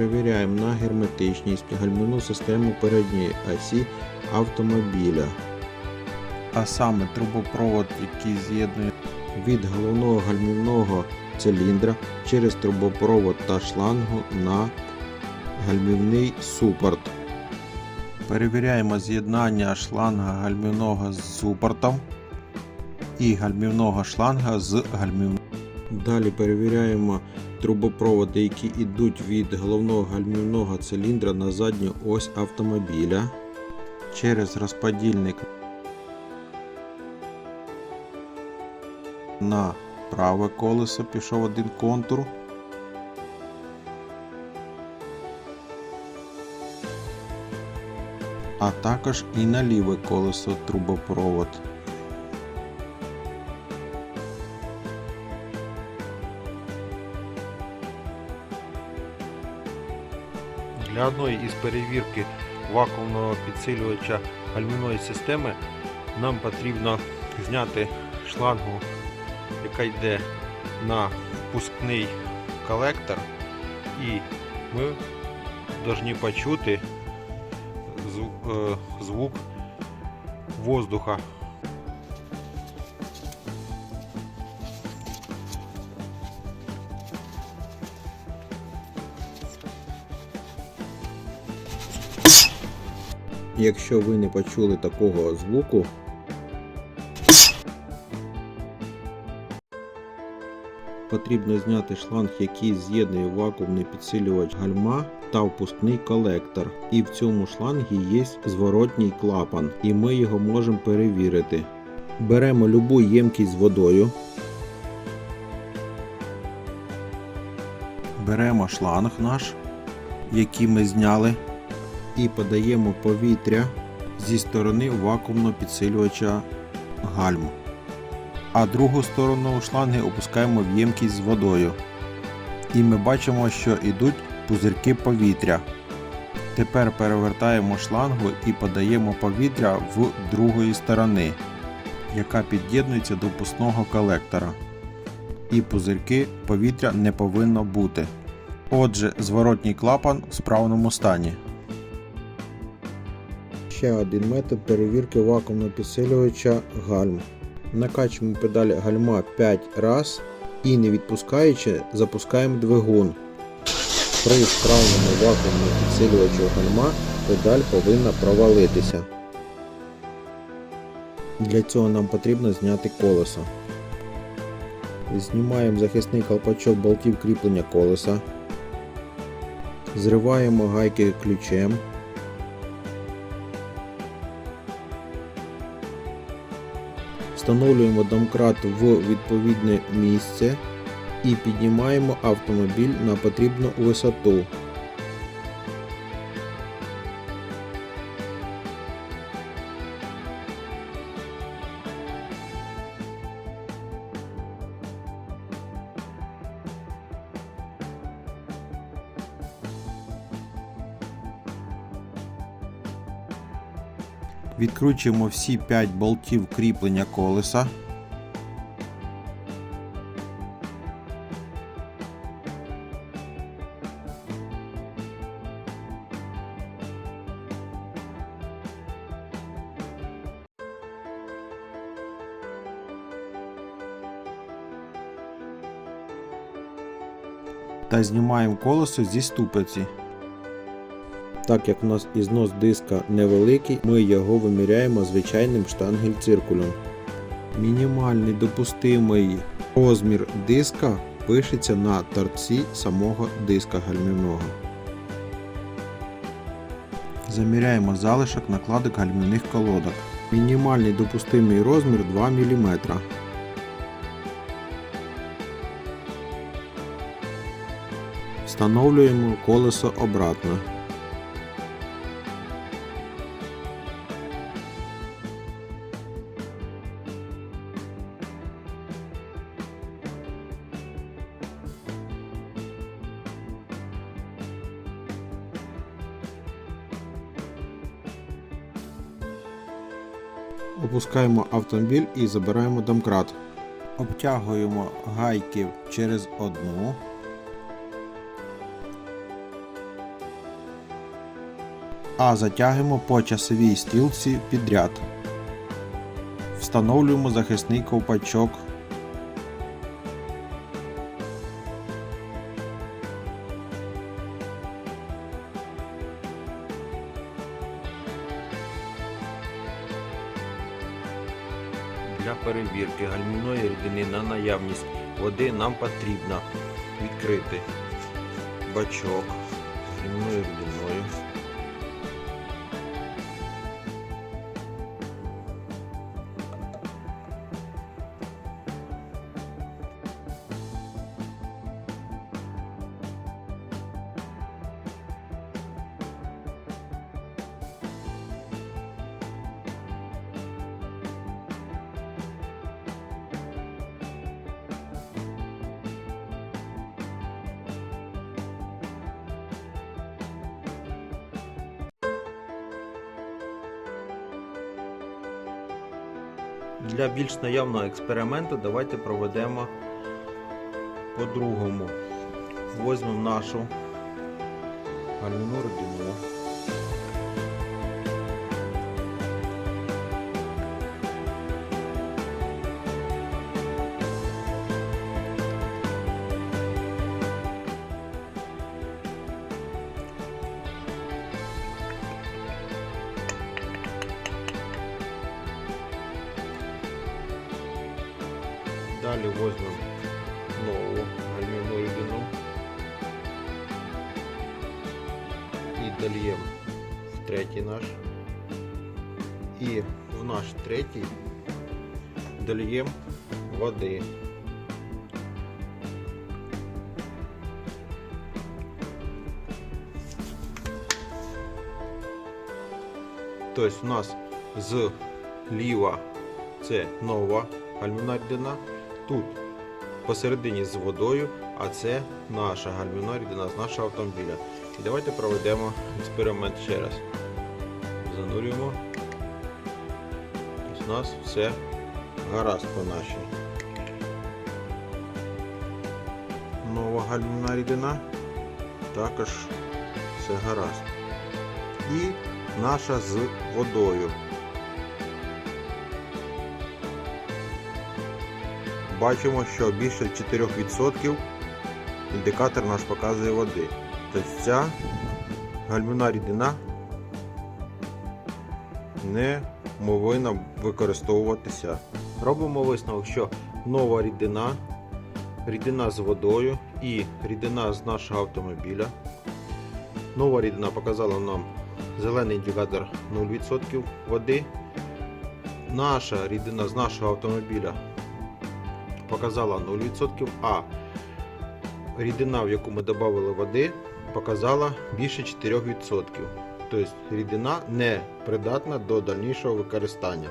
Перевіряємо на герметичність гальмівну систему передньої осі автомобіля. А саме трубопровод, який з'єднує від головного гальмівного циліндра через трубопровод та шлангу на гальмівний супорт. Перевіряємо з'єднання шланга гальмівного з супортом і гальмівного шланга з гальмівним. Далі перевіряємо трубопроводи, які йдуть від головного гальмівного циліндра на задню ось автомобіля через розподільник на праве колесо пішов один контур. А також і на ліве колесо трубопровод. Для одної із перевірки вакуумного підсилювача гальмівної системи нам потрібно зняти шлангу, яка йде на впускний колектор, і ми повинні почути е, звук воздуха. Якщо ви не почули такого звуку, потрібно зняти шланг, який з'єднує вакуумний підсилювач гальма та впускний колектор. І в цьому шлангі є зворотній клапан, і ми його можемо перевірити. Беремо любу ємкість з водою. Беремо шланг наш, який ми зняли, і подаємо повітря зі сторони вакуумного підсилювача гальм. А другу сторону шланги опускаємо в ємкість з водою. І ми бачимо, що йдуть пузирки повітря. Тепер перевертаємо шлангу і подаємо повітря в другої сторони, яка під'єднується до впускного колектора. І пузирки повітря не повинно бути. Отже, зворотній клапан в справному стані. Ще один метод перевірки вакуумного підсилювача гальм. Накачуємо педаль гальма 5 раз і не відпускаючи, запускаємо двигун. При справному вакуумному підсилювачу гальма педаль повинна провалитися. Для цього нам потрібно зняти колесо. Знімаємо захисний колпачок болтів кріплення колеса. Зриваємо гайки ключем. Встановлюємо домкрат в відповідне місце і піднімаємо автомобіль на потрібну висоту. Відкручуємо всі 5 болтів кріплення колеса. Та знімаємо колесо зі ступиці. Так як у нас ізнос диска невеликий, ми його виміряємо звичайним штангель-циркулем. Мінімальний допустимий розмір диска пишеться на торці самого диска гальмівного. Заміряємо залишок накладок гальмівних колодок. Мінімальний допустимий розмір 2 мм. Встановлюємо колесо обратно. Опускаємо автомобіль і забираємо домкрат. Обтягуємо гайки через одну. А затягуємо по часовій стілці підряд. Встановлюємо захисний ковпачок Для перевірки гальмівної рідини на наявність води нам потрібно відкрити бачок з гальмівною рідиною. Для більш наявного експерименту давайте проведемо по-другому. Возьмемо нашу гальмівну рідину. Далі возьмемо нову гальмівну рідину і дольємо в третій наш. І в наш третій дольємо води. Тобто у нас зліва це нова гальмівна рідина. Тут посередині з водою, а це наша гальмівна рідина з нашого автомобіля. І давайте проведемо експеримент ще раз. Занурюємо. У нас все гаразд по нашій. Нова гальмівна рідина. Також все гаразд. І наша з водою. Бачимо, що більше 4% індикатор наш показує води. Тобто ця гальмівна рідина не повинна використовуватися. Робимо висновок, що нова рідина, рідина з водою і рідина з нашого автомобіля. Нова рідина показала нам зелений індикатор 0% води. Наша рідина з нашого автомобіля показала 0%, а рідина, в яку ми додали води, показала більше 4%. Тобто рідина не придатна до дальнішого використання.